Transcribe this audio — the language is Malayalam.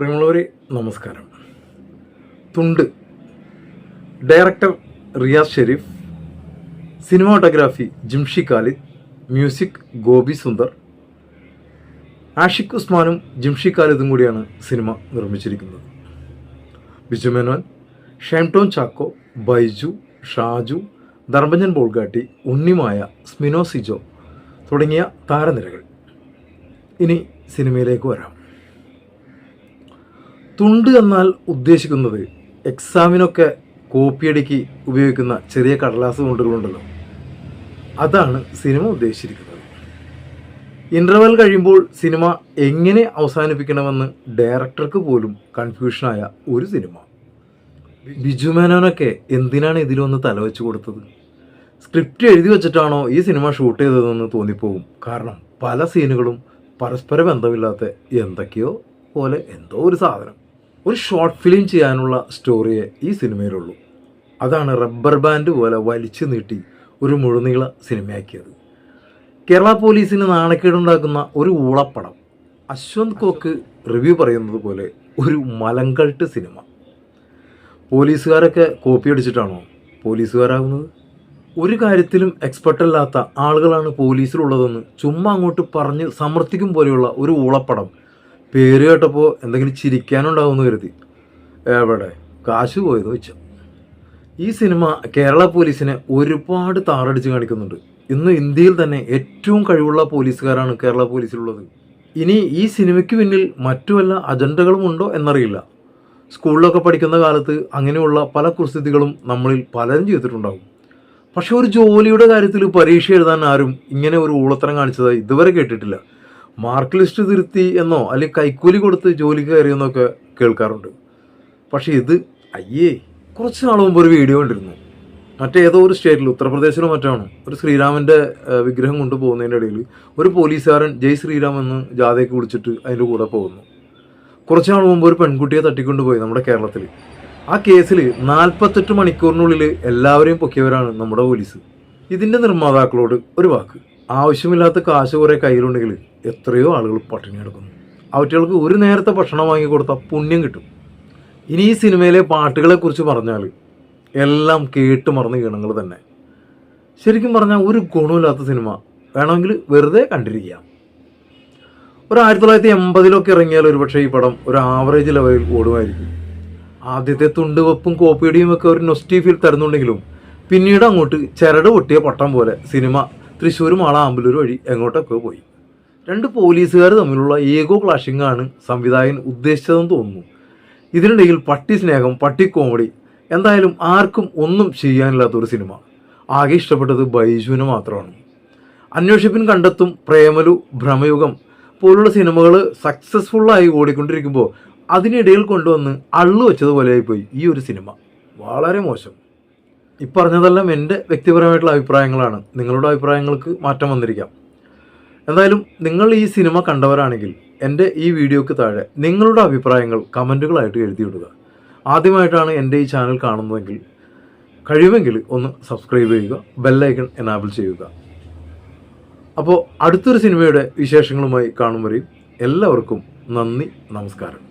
പ്രിയമുള്ളവരെ നമസ്കാരം. Thundu. Director Riyas Shereef cinematography Jimshi Khalid music Gopi Sundar Ashiq ഉസ്മാനും Jimshi ഖാലിദും കൂടിയാണ് സിനിമ നിർമ്മിച്ചിരിക്കുന്നത്. ബിജു മേനോൻ ഷാംടോൺ ചാക്കോ ബൈജു ഷാജു ധർമ്മജൻ ബോൾഗാട്ടി ഉണ്ണിമായ സ്മിനോ സിജോ തുടങ്ങിയ താരനിരകൾ. ഇനി സിനിമയിലേക്ക് വരാം. തുണ്ട് എന്നാൽ ഉദ്ദേശിക്കുന്നത് എക്സാമിനൊക്കെ കോപ്പിയടിക്ക് ഉപയോഗിക്കുന്ന ചെറിയ കടലാസ് തുണ്ടുകളുണ്ടല്ലോ അതാണ് സിനിമ ഉദ്ദേശിച്ചിരിക്കുന്നത്. ഇന്റർവെൽ കഴിയുമ്പോൾ സിനിമ എങ്ങനെ അവസാനിപ്പിക്കണമെന്ന് ഡയറക്ടർക്ക് പോലും കൺഫ്യൂഷനായ ഒരു സിനിമ. ബിജു മേനോനൊക്കെ എന്തിനാണ് ഇതിലൊന്ന് തലവെച്ച് കൊടുത്തത്? സ്ക്രിപ്റ്റ് എഴുതി വെച്ചിട്ടാണോ ഈ സിനിമ ഷൂട്ട് ചെയ്തതെന്ന് തോന്നിപ്പോകും കാരണം പല സീനുകളും പരസ്പര ബന്ധമില്ലാത്ത എന്തൊക്കെയോ പോലെ എന്തോ ഒരു സാധനം. ഒരു ഷോർട്ട് ഫിലിം ചെയ്യാനുള്ള സ്റ്റോറിയെ ഈ സിനിമയിലുള്ളൂ അതാണ് റബ്ബർ ബാൻഡ് പോലെ വലിച്ചു നീട്ടി ഒരു മുഴുനീള സിനിമയാക്കിയത് കേരള പോലീസിന് നാണക്കേടുണ്ടാക്കുന്ന ഒരു ഊളപ്പടം. അശ്വന്ത് കോക്ക് റിവ്യൂ പറയുന്നത് പോലെ ഒരു മലങ്കൾട്ട് സിനിമ പോലീസുകാരൊക്കെ കോപ്പി അടിച്ചിട്ടാണോ പോലീസുകാരാകുന്നത് ഒരു കാര്യത്തിലും എക്സ്പെർട്ട് അല്ലാത്ത ആളുകളാണ് പോലീസിലുള്ളതെന്ന് ചുമ്മാ അങ്ങോട്ട് പറഞ്ഞ് സമർത്ഥിക്കും പോലെയുള്ള ഒരു ഊളപ്പടം പേര് കേട്ടപ്പോൾ എന്തെങ്കിലും ചിരിക്കാനുണ്ടാവുമെന്ന് കരുതി. എവിടെ? കാശ് പോയത് വെച്ചു ഈ സിനിമ കേരള പോലീസിനെ ഒരുപാട് താറടിച്ച് കാണിക്കുന്നുണ്ട്. ഇന്ന് ഇന്ത്യയിൽ തന്നെ ഏറ്റവും കഴിവുള്ള പോലീസുകാരാണ് കേരള പോലീസിലുള്ളത്. ഇനി ഈ സിനിമയ്ക്ക് പിന്നിൽ മറ്റു വല്ല അജണ്ടകളും ഉണ്ടോ എന്നറിയില്ല. സ്കൂളിലൊക്കെ പഠിക്കുന്ന കാലത്ത് അങ്ങനെയുള്ള പല കുസ്ഥിതികളും നമ്മളിൽ പലരും ചെയ്തിട്ടുണ്ടാകും പക്ഷെ ഒരു ജോലിയുടെ കാര്യത്തിൽ പരീക്ഷ എഴുതാൻ ആരും ഇങ്ങനെ ഒരു ഊളത്തരം കാണിച്ചതായി ഇതുവരെ കേട്ടിട്ടില്ല. മാർക്ക് ലിസ്റ്റ് തിരുത്തി എന്നോ അല്ലെങ്കിൽ കൈക്കൂലി കൊടുത്ത് ജോലി കയറിയെന്നൊക്കെ കേൾക്കാറുണ്ട്. പക്ഷേ ഇത് അയ്യേ കുറച്ച് നാൾ മുമ്പ് ഒരു വീഡിയോ കണ്ടിരുന്നു. മറ്റേതോ ഒരു സ്റ്റേറ്റിൽ ഉത്തർപ്രദേശിലോ മറ്റാണ് ഒരു ശ്രീരാമന്റെ വിഗ്രഹം കൊണ്ടുപോകുന്നതിന്റെ ഇടയിൽ ഒരു പോലീസുകാരൻ ജയ് ശ്രീരാം എന്ന് ജാഥയ്ക്ക് വിളിച്ചിട്ട് അതിന്റെ കൂടെ പോകുന്നു. കുറച്ച് നാൾ മുമ്പ് ഒരു പെൺകുട്ടിയെ തട്ടിക്കൊണ്ടുപോയി നമ്മുടെ കേരളത്തിൽ ആ കേസിൽ നാൽപ്പത്തെട്ട് മണിക്കൂറിനുള്ളിൽ എല്ലാവരെയും പൊക്കിയവരാണ് നമ്മുടെ പോലീസ്. ഇതിന്റെ നിർമ്മാതാക്കളോട് ഒരു വാക്ക്. ആവശ്യമില്ലാത്ത കാശ് കുറേ കയ്യിലുണ്ടെങ്കിൽ എത്രയോ ആളുകൾ പട്ടിണി കിടക്കുന്നു. അവറ്റകൾക്ക് ഒരു നേരത്തെ ഭക്ഷണം വാങ്ങി കൊടുത്താൽ പുണ്യം കിട്ടും. ഇനി ഈ സിനിമയിലെ പാട്ടുകളെ കുറിച്ച് പറഞ്ഞാൽ എല്ലാം കേട്ട് മറന്ന ഗണങ്ങൾ തന്നെ. ശരിക്കും പറഞ്ഞാൽ ഒരു ഗുണമില്ലാത്ത സിനിമ. വേണമെങ്കിൽ വെറുതെ കണ്ടിരിക്കാം. ഒരു ആയിരത്തി തൊള്ളായിരത്തി എൺപതിലൊക്കെ ഇറങ്ങിയാൽ ഒരുപക്ഷെ ഈ പടം ഒരു ആവറേജ് ലെവലിൽ ഓടുമായിരിക്കും. ആദ്യത്തെ തുണ്ടുവപ്പും കോപ്പിയടിയും ഒക്കെ ഒരു നൊസ്റ്റി ഫീൽ തരുന്നുണ്ടെങ്കിലും പിന്നീട് അങ്ങോട്ട് ചരട് പൊട്ടിയ പട്ടം പോലെ സിനിമ തൃശ്ശൂർ മാള ആമ്പലൂർ വഴി എങ്ങോട്ടൊക്കെ പോയി. രണ്ട് പോലീസുകാർ തമ്മിലുള്ള ഏകോ ക്ലാഷിംഗ് ആണ് സംവിധായകൻ ഉദ്ദേശിച്ചതെന്ന് തോന്നുന്നു. ഇതിനിടയിൽ പട്ടി സ്നേഹം പട്ടി കോമഡി എന്തായാലും ആർക്കും ഒന്നും ചെയ്യാനില്ലാത്ത ഒരു സിനിമ. ആകെ ഇഷ്ടപ്പെട്ടത് ബൈജുവിന് മാത്രമാണ്. അന്വേഷിപ്പിൻ കണ്ടെത്തും പ്രേമലു ഭ്രമയുഗം പോലുള്ള സിനിമകൾ സക്സസ്ഫുള്ളായി ഓടിക്കൊണ്ടിരിക്കുമ്പോൾ അതിനിടയിൽ കൊണ്ടുവന്ന് അള്ളു വെച്ചതുപോലെയായിപ്പോയി ഈ ഒരു സിനിമ. വളരെ മോശം. ഈ പറഞ്ഞതെല്ലാം എന്റെ വ്യക്തിപരമായിട്ടുള്ള അഭിപ്രായങ്ങളാണ്. നിങ്ങളുടെ അഭിപ്രായങ്ങൾക്ക് മാറ്റം വന്നിരിക്കാം. എന്തായാലും നിങ്ങൾ ഈ സിനിമ കണ്ടവരാണെങ്കിൽ എന്റെ ഈ വീഡിയോക്ക് താഴെ നിങ്ങളുടെ അഭിപ്രായങ്ങൾ കമന്റുകളായിട്ട് എഴുതിയിടുക. ആദ്യമായിട്ടാണ് എന്റെ ഈ ചാനൽ കാണുന്നതെങ്കിൽ കഴിയുമെങ്കിൽ ഒന്ന് സബ്സ്ക്രൈബ് ചെയ്യുക ബെല്ലൈക്കൺ എനാബിൾ ചെയ്യുക. അപ്പോൾ അടുത്തൊരു സിനിമയുടെ വിശേഷങ്ങളുമായി കാണും വരെയും എല്ലാവർക്കും നന്ദി നമസ്കാരം.